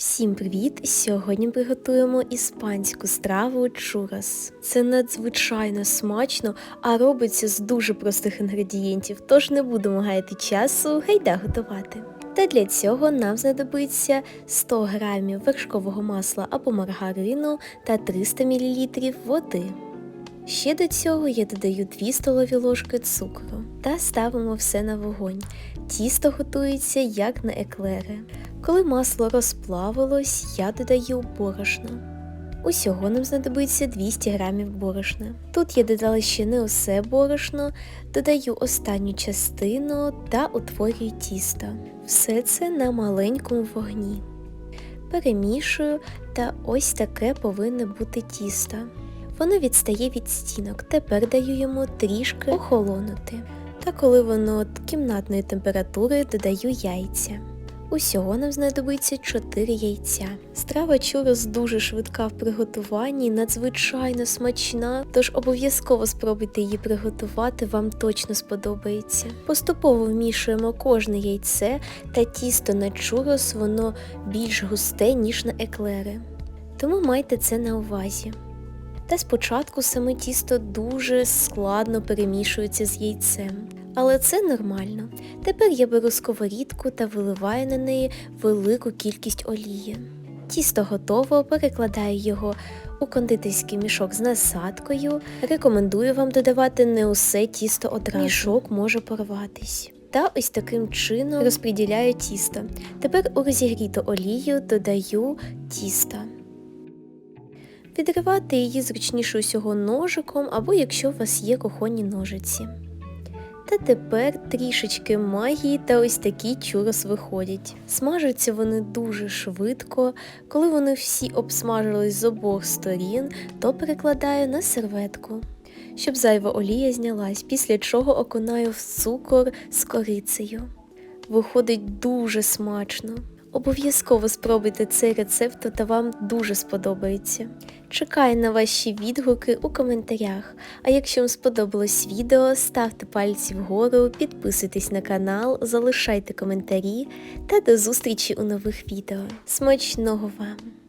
Всім привіт! Сьогодні приготуємо іспанську страву чурас. Це надзвичайно смачно, а робиться з дуже простих інгредієнтів, тож не будемо гаяти часу, гайда готувати. Та для цього нам знадобиться 100 г вершкового масла або маргарину та 300 мл води. Ще до цього я додаю 2 столові ложки цукру та ставимо все на вогонь. Тісто готується як на еклери. Коли масло розплавилось, я додаю борошно. Усього нам знадобиться 200 г борошна. Тут я додала ще не усе борошно, додаю останню частину та утворюю тісто. Все це на маленькому вогні. Перемішую, та ось таке повинно бути тісто. Воно відстає від стінок, тепер даю йому трішки охолонути. Та коли воно кімнатної температури, додаю яйця. Усього нам знадобиться 4 яйця. Страва чурос дуже швидка в приготуванні, надзвичайно смачна, тож обов'язково спробуйте її приготувати, вам точно сподобається. Поступово вмішуємо кожне яйце та тісто на чурос, воно більш густе, ніж на еклери. Тому майте це на увазі. Та спочатку саме тісто дуже складно перемішується з яйцем. Але це нормально. Тепер я беру сковорідку та виливаю на неї велику кількість олії. Тісто готово, перекладаю його у кондитерський мішок з насадкою. Рекомендую вам додавати не усе тісто одразу. Мішок може порватись. Та ось таким чином розподіляю тісто. Тепер у розігріту олію додаю тісто. Відривати її зручніше усього ножиком або якщо у вас є кухонні ножиці. Та тепер трішечки магії та ось такі чурос виходять. Смажаться вони дуже швидко. Коли вони всі обсмажились з обох сторін, то перекладаю на серветку, щоб зайва олія знялась, після чого окунаю в цукор з корицею. Виходить дуже смачно. Обов'язково спробуйте цей рецепт, та вам дуже сподобається. Чекаю на ваші відгуки у коментарях. А якщо вам сподобалось відео, ставте пальці вгору, підписуйтесь на канал, залишайте коментарі та до зустрічі у нових відео. Смачного вам!